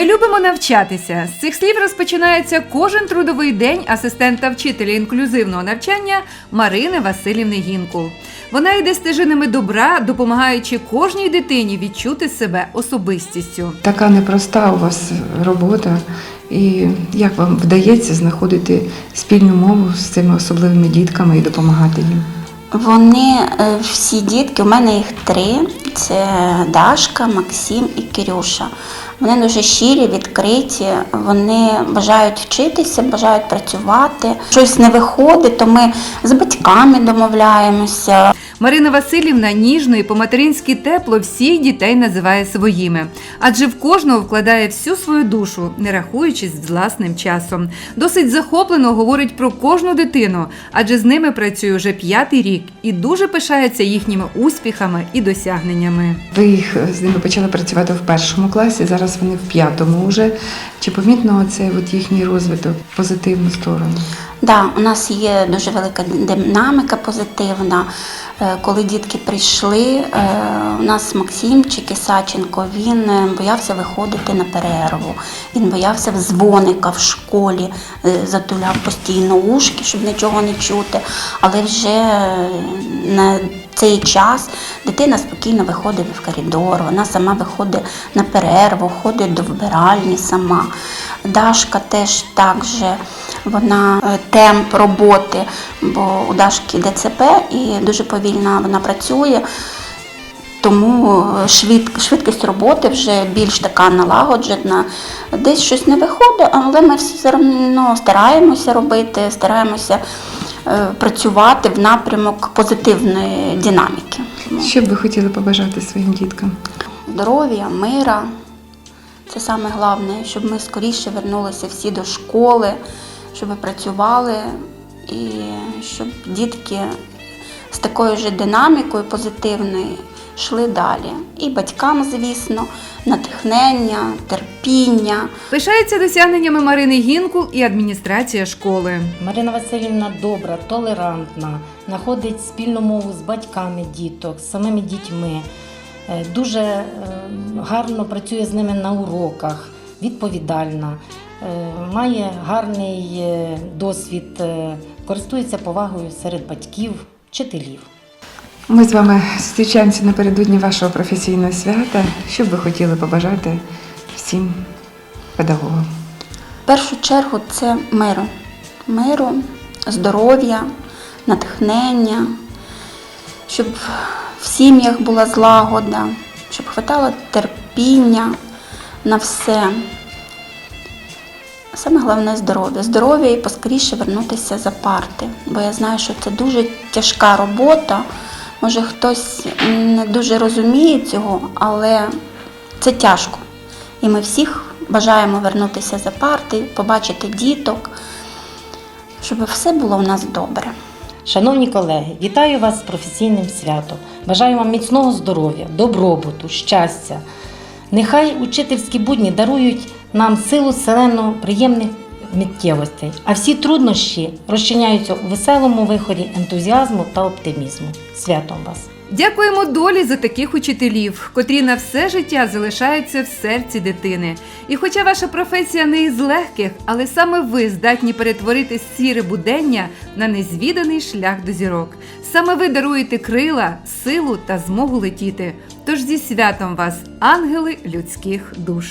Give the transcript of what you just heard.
Ми любимо навчатися. З цих слів розпочинається кожен трудовий день асистента вчителя інклюзивного навчання Марини Васильівни Гінкул. Вона йде стежинами добра, допомагаючи кожній дитині відчути себе особистістю. Така непроста у вас робота. І як вам вдається знаходити спільну мову з цими особливими дітками і допомагати їм? Вони е, всі дітки, у мене їх три: це Дашка, Максим і Кирюша. Вони дуже щирі, відкриті, вони бажають вчитися, бажають працювати. Щось не виходить, то ми з батьками домовляємося. Марина Васильівна ніжно і по-материнськи тепло всіх дітей називає своїми, адже в кожного вкладає всю свою душу, не рахуючись з власним часом. Досить захоплено говорить про кожну дитину, адже з ними працює вже п'ятий рік і дуже пишається їхніми успіхами і досягненнями. Ви їх е, з ними почали працювати в першому класі, зараз вони в п'ятому вже. Чи помітно оцей от їхній розвиток позитивну сторону? Да, у нас є дуже велика динаміка позитивна. Е, Коли дітки прийшли, е, у нас Максимчик Ісаченко, він е, боявся виходити на перерву. Він боявся дзвоника в школі, затуляв постійно ушки, щоб нічого не чути. Але вже на цей час дитина спокійно виходить в коридор, вона сама виходить на перерву, ходить до вбиральні сама. Дашка теж так же, вона е, темп роботи, бо у Дашки ДЦП і дуже повільно вона працює. Швид, швидкість роботи вже більш така налагоджена. Десь щось не виходить, але ми все одно стараємося робити, стараємося е, працювати в напрямок позитивної динаміки. Що б ви хотіли побажати своїм діткам? Здоров'я, мира це саме головне, щоб ми скоріше вернулися всі до школи, щоб працювали і щоб дітки з такою ж динамікою позитивною йшли далі. І батькам, звісно, натхнення, терпіння. Пишається досягненнями Марини Гінкул і адміністрація школи. Марина Васильівна добра, толерантна, знаходить спільну мову з батьками діток, з самими дітьми. Е, Дуже е, гарно працює з ними на уроках, відповідальна, е, має гарний досвід, користується повагою серед батьків, вчителів. Ми з вами зустрічаємося напередодні вашого професійного свята. Що б ви хотіли побажати всім педагогам? В першу чергу це миру. Миру, здоров'я, натхнення, щоб в сім'ях була злагода, щоб хватало терпіння на все. Саме головне здоров'я. Здоров'я і поскоріше вернутися за парти. Бо я знаю, що це дуже тяжка робота. Може, хтось не дуже розуміє цього, але це тяжко. І ми всіх бажаємо вернутися за парти, побачити діток, щоб все було у нас добре. Шановні колеги, вітаю вас з професійним святом. Бажаю вам міцного здоров'я, добробуту, щастя. Нехай учительські будні дарують нам силу селено приємних миттєвостей, а всі труднощі розчиняються у веселому виході ентузіазму та оптимізму. Святом вас! Дякуємо долі за таких учителів, котрі на все життя залишаються в серці дитини. І хоча ваша професія не із легких, але саме ви здатні перетворити сіре будення на незвіданий шлях до зірок. Саме ви даруєте крила, силу та змогу летіти. Тож зі святом вас, ангели людських душ.